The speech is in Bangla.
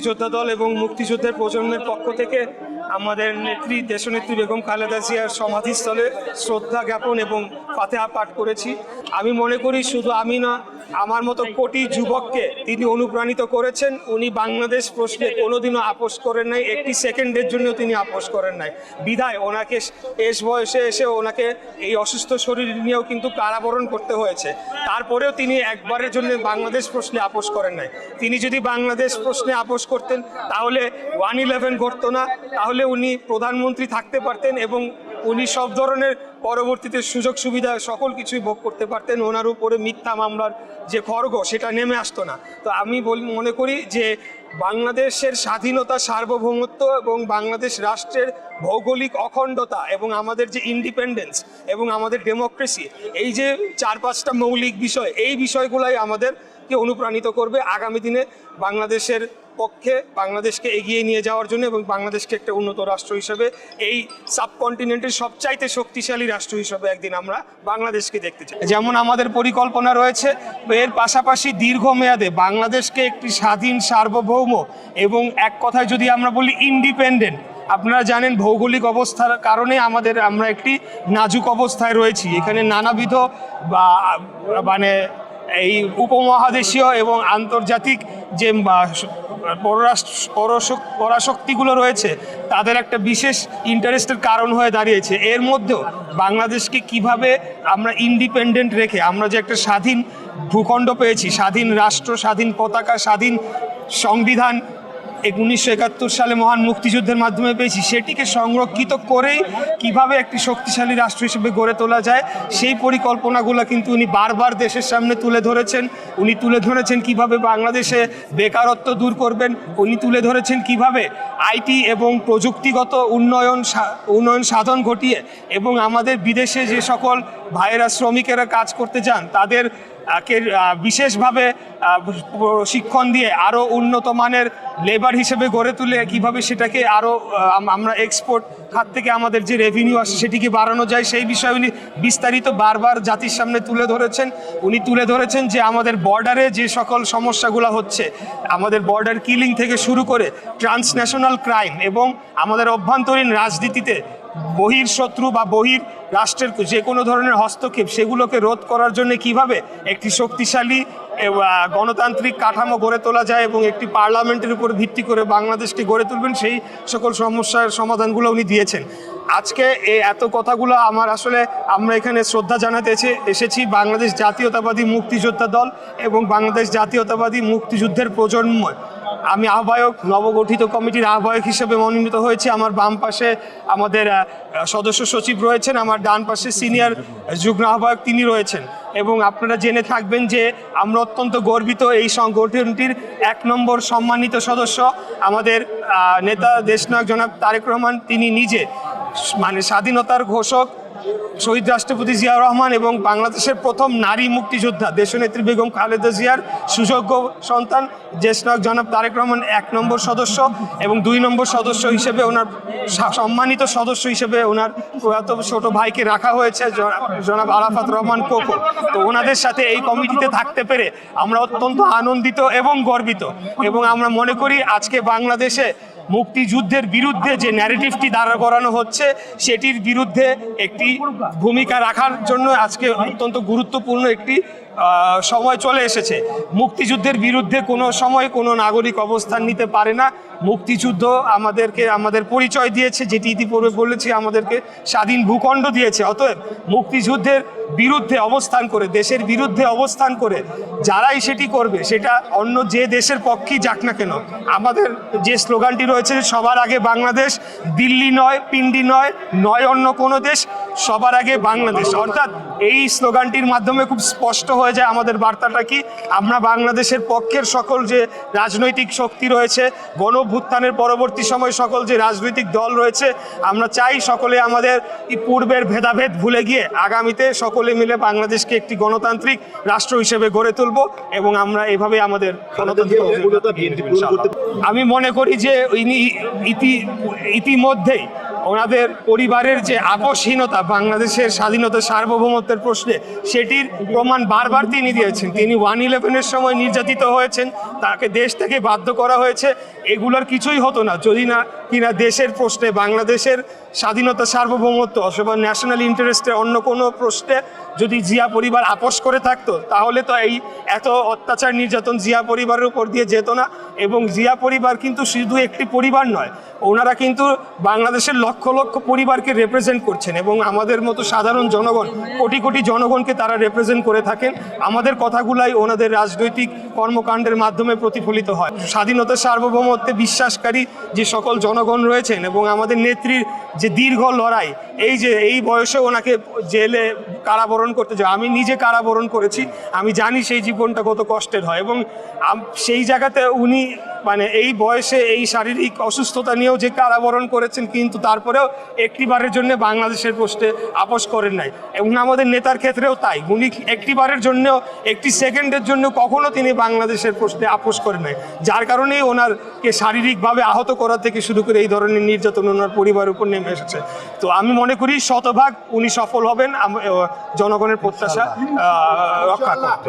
মুক্তিযোদ্ধা দল এবং মুক্তিযোদ্ধার প্রজন্মের পক্ষ থেকে আমাদের নেত্রী, দেশনেত্রী বেগম খালেদা জিয়ার সমাধিস্থলে শ্রদ্ধা জ্ঞাপন এবং ফাতেহা পাঠ করেছি। আমি মনে করি শুধু আমি না আমার মতো কোটি যুবককে তিনি অনুপ্রাণিত করেছেন। উনি বাংলাদেশ প্রশ্নে কোনোদিনও আপোষ করেন নাই, একটি সেকেন্ডের জন্য তিনি আপোষ করেন নাই। বিধায় ওনাকে এস বয়সে এসে ওনাকে এই অসুস্থ শরীর নিয়েও কিন্তু কারাবরণ করতে হয়েছে। তারপরেও তিনি একবারের জন্য বাংলাদেশ প্রশ্নে আপোষ করেন নাই। তিনি যদি বাংলাদেশ প্রশ্নে আপোষ করতেন, তাহলে ওয়ান ইলেভেন ঘটতো না। তাহলে উনি প্রধানমন্ত্রী থাকতে পারতেন এবং উনি সব ধরনের পরবর্তীতে সুযোগ সুবিধা সকল কিছুই ভোগ করতে পারতেন। ওনার উপরে মিথ্যা মামলার যে খড়গ, সেটা নেমে আসতো না। তো আমি বলি, মনে করি যে বাংলাদেশের স্বাধীনতা, সার্বভৌমত্ব এবং বাংলাদেশ রাষ্ট্রের ভৌগোলিক অখণ্ডতা এবং আমাদের যে ইন্ডিপেন্ডেন্স এবং আমাদের ডেমোক্রেসি এই যে চার পাঁচটা মৌলিক বিষয়, এই বিষয়গুলাই আমাদেরকে অনুপ্রাণিত করবে। আগামী দিনে বাংলাদেশের পক্ষে বাংলাদেশকে এগিয়ে নিয়ে যাওয়ার জন্য এবং বাংলাদেশকে একটা উন্নত রাষ্ট্র হিসেবে এই সাবকন্টিনেন্টের সবচাইতে শক্তিশালী রাষ্ট্র হিসেবে একদিন আমরা বাংলাদেশকে দেখতে চাই। যেমন আমাদের পরিকল্পনা রয়েছে, এর পাশাপাশি দীর্ঘমেয়াদে বাংলাদেশকে একটি স্বাধীন, সার্বভৌম এবং এক কথায় যদি আমরা বলি ইন্ডিপেন্ডেন্ট আপনারা জানেন ভৌগোলিক অবস্থার কারণে আমাদের, আমরা একটি নাজুক অবস্থায় রয়েছি। এখানে নানাবিধ বা মানে এই উপমহাদেশীয় এবং আন্তর্জাতিক যে পররাষ্ট্র পরাশক্তিগুলো রয়েছে, তাদের একটা বিশেষ ইন্টারেস্টের কারণ হয়ে দাঁড়িয়েছে। এর মধ্যেও বাংলাদেশকে কীভাবে আমরা ইন্ডিপেন্ডেন্ট রেখে, আমরা যে একটা স্বাধীন ভূখণ্ড পেয়েছি, স্বাধীন রাষ্ট্র, স্বাধীন পতাকা, স্বাধীন সংবিধান উনিশশো একাত্তর সালে মহান মুক্তিযুদ্ধের মাধ্যমে পেয়েছি। সেটিকে সংরক্ষিত করেই কীভাবে একটি শক্তিশালী রাষ্ট্র হিসেবে গড়ে তোলা যায়, সেই পরিকল্পনাগুলো কিন্তু উনি বারবার দেশের সামনে তুলে ধরেছেন। উনি তুলে ধরেছেন কীভাবে বাংলাদেশে বেকারত্ব দূর করবেন, উনি তুলে ধরেছেন কীভাবে আইটি এবং প্রযুক্তিগত উন্নয়ন উন্নয়ন সাধন ঘটিয়ে এবং আমাদের বিদেশে যে সকল ভাইয়েরা শ্রমিকেরা কাজ করতে যান, তাদের বিশেষভাবে আহ, প্রশিক্ষণ দিয়ে আরও উন্নত মানের লেবার হিসেবে গড়ে তুলে কীভাবে সেটাকে আরও আমরা এক্সপোর্ট খাত থেকে আমাদের যে রেভিনিউ আসে সেটিকে বাড়ানো যায় সেই বিষয়ে উনি বিস্তারিত বারবার জাতির সামনে তুলে ধরেছেন। উনি তুলে ধরেছেন যে আমাদের বর্ডারে যে সকল সমস্যাগুলো হচ্ছে আমাদের বর্ডার কিলিং থেকে শুরু করে ট্রান্সন্যাশনাল ক্রাইম এবং আমাদের অভ্যন্তরীণ রাজনীতিতে বহির শত্রু বা বহির রাষ্ট্রের যে কোনো ধরনের হস্তক্ষেপ সেগুলোকে রোধ করার জন্য কীভাবে একটি শক্তিশালী গণতান্ত্রিক কাঠামো গড়ে তোলা যায় এবং একটি পার্লামেন্টের উপর ভিত্তি করে বাংলাদেশকে গড়ে তুলবেন, সেই সকল সমস্যার সমাধানগুলো উনি দিয়েছেন। আজকে এই এত কথাগুলো আমার আসলে আমরা এখানে শ্রদ্ধা জানাতে এসে- এসেছি বাংলাদেশ জাতীয়তাবাদী মুক্তিযোদ্ধা দল এবং বাংলাদেশ জাতীয়তাবাদী মুক্তিযুদ্ধের প্রজন্ম। আমি আহ্বায়ক, নবগঠিত কমিটির আহ্বায়ক হিসেবে মনোনীত হয়েছি। আমার বাম পাশে আমাদের সদস্য সচিব রয়েছেন। আমার ডান পাশে সিনিয়র যুগ্ম আহ্বায়ক তিনি রয়েছেন। এবং আপনারা জেনে থাকবেন যে আমরা অত্যন্ত গর্বিত এই সংগঠনটির এক নম্বর সম্মানিত সদস্য। আমাদের নেতা দেশনায়ক জনাব তারেক রহমান, তিনি নিজে মানে স্বাধীনতার ঘোষক। শহীদ রাষ্ট্রপতি জিয়া রহমান এবং বাংলাদেশের প্রথম নারী মুক্তিযোদ্ধা দেশনেত্রী বেগম খালেদা জিয়ার সুযোগ্য সন্তান জ্যেষ্ঠনায়ক জনাব তারেক রহমান এক নম্বর সদস্য এবং দুই নম্বর সদস্য হিসেবে ওনার সম্মানিত সদস্য হিসেবে ওনার প্রয়াত ছোট ভাইকে রাখা হয়েছে জনাব আরাফাত রহমান কোকো। তো ওনাদের সাথে এই কমিটিতে থাকতে পেরে আমরা অত্যন্ত আনন্দিত এবং গর্বিত এবং আমরা মনে করি আজকে বাংলাদেশে মুক্তিযুদ্ধের বিরুদ্ধে যে ন্যারেটিভটি দাঁড়া করানো হচ্ছে, সেটির বিরুদ্ধে একটি ভূমিকা রাখার জন্য আজকে অত্যন্ত গুরুত্বপূর্ণ একটি সময় চলে এসেছে। মুক্তিযুদ্ধের বিরুদ্ধে কোনো সময় কোনো নাগরিক অবস্থান নিতে পারে না। মুক্তিযুদ্ধ আমাদেরকে, আমাদের পরিচয় দিয়েছে, যেটি ইতিপূর্বে বলেছি, আমাদেরকে স্বাধীন ভূখণ্ড দিয়েছে। অতএব মুক্তিযুদ্ধের বিরুদ্ধে অবস্থান করে, দেশের বিরুদ্ধে অবস্থান করে, যারাই সেটি করবে, সেটা অন্য যে দেশের পক্ষেই যাক না কেন, আমাদের যে স্লোগানটি রয়েছে সবার আগে বাংলাদেশ, দিল্লি নয়, পিন্ডি নয় নয় অন্য কোনো দেশ, সবার আগে বাংলাদেশ। অর্থাৎ এই স্লোগানটির মাধ্যমে খুব স্পষ্ট হয়ে যায় আমাদের বার্তাটা কি? আমরা বাংলাদেশের পক্ষের সকল যে রাজনৈতিক শক্তি রয়েছে গণ অভ্যুত্থানের পরবর্তী সময় সকল যে রাজনৈতিক দল রয়েছে আমরা চাই সকলে আমাদের এই পূর্বের ভেদাভেদ ভুলে গিয়ে আগামীতে সকলে মিলে বাংলাদেশকে একটি গণতান্ত্রিক রাষ্ট্র হিসেবে গড়ে তুলব এবং আমরা এভাবে আমাদের গণতন্ত্র আমি মনে করি যে ইনি ইতি ইতিমধ্যেই ওনাদের পরিবারের যে আপোষহীনতা, বাংলাদেশের স্বাধীনতা সার্বভৌমত্বের প্রশ্নে, সেটির প্রমাণ বারবার তিনি দিয়েছেন। তিনি ওয়ান ইলেভেনের সময় নির্যাতিত হয়েছেন, তাকে দেশ থেকে বাধ্য করা হয়েছে। এগুলোর কিছুই হতো না। যদি না কিনা দেশের প্রশ্নে, বাংলাদেশের স্বাধীনতা সার্বভৌমত্ব অথবা ন্যাশনাল ইন্টারেস্টের অন্য কোনো প্রশ্নে যদি জিয়া পরিবার আপোষ করে থাকতো, তাহলে তো এই এত অত্যাচার নির্যাতন জিয়া পরিবারের উপর দিয়ে যেত না। এবং জিয়া পরিবার কিন্তু শুধু একটি পরিবার নয়, ওনারা কিন্তু বাংলাদেশের লক্ষ লক্ষ পরিবারকে রিপ্রেজেন্ট করছেন এবং আমাদের মতো সাধারণ জনগণ, কোটি কোটি জনগণকে তারা রিপ্রেজেন্ট করে থাকেন। আমাদের কথাগুলাই ওনাদের রাজনৈতিক কর্মকাণ্ডের মাধ্যমে প্রতিফলিত হয়। স্বাধীনতার সার্বভৌমত্বে বিশ্বাসকারী যে সকল জনগণ রয়েছেন এবং আমাদের নেত্রীর যে দীর্ঘ লড়াই, এই যে, এই বয়সে ওনাকে জেলে কারাবরণ করতে যায় আমি নিজে কারাবরণ করেছি, আমি জানি সেই জীবনটা কত কষ্টের হয় এবং সেই জায়গাতে উনি মানে এই বয়সে এই শারীরিক অসুস্থতা নিয়েও যে কারাবরণ করেছেন, কিন্তু তারপরেও একটিবারের জন্য বাংলাদেশের প্রশ্নে আপোষ করেন নাই। এবং আমাদের নেতার ক্ষেত্রেও তাই। উনি একটিবারের জন্য একটি সেকেন্ডের জন্য কখনো তিনি বাংলাদেশের প্রশ্নে আপোষ করেন নাই। যার কারণেই ওনারকে শারীরিকভাবে আহত করা থেকে শুরু করে এই ধরনের নির্যাতন ওনার পরিবারের উপর নেমে এসেছে। তো আমি মনে করি শতভাগ উনি সফল হবেন জনগণের প্রত্যাশা রক্ষা করতে।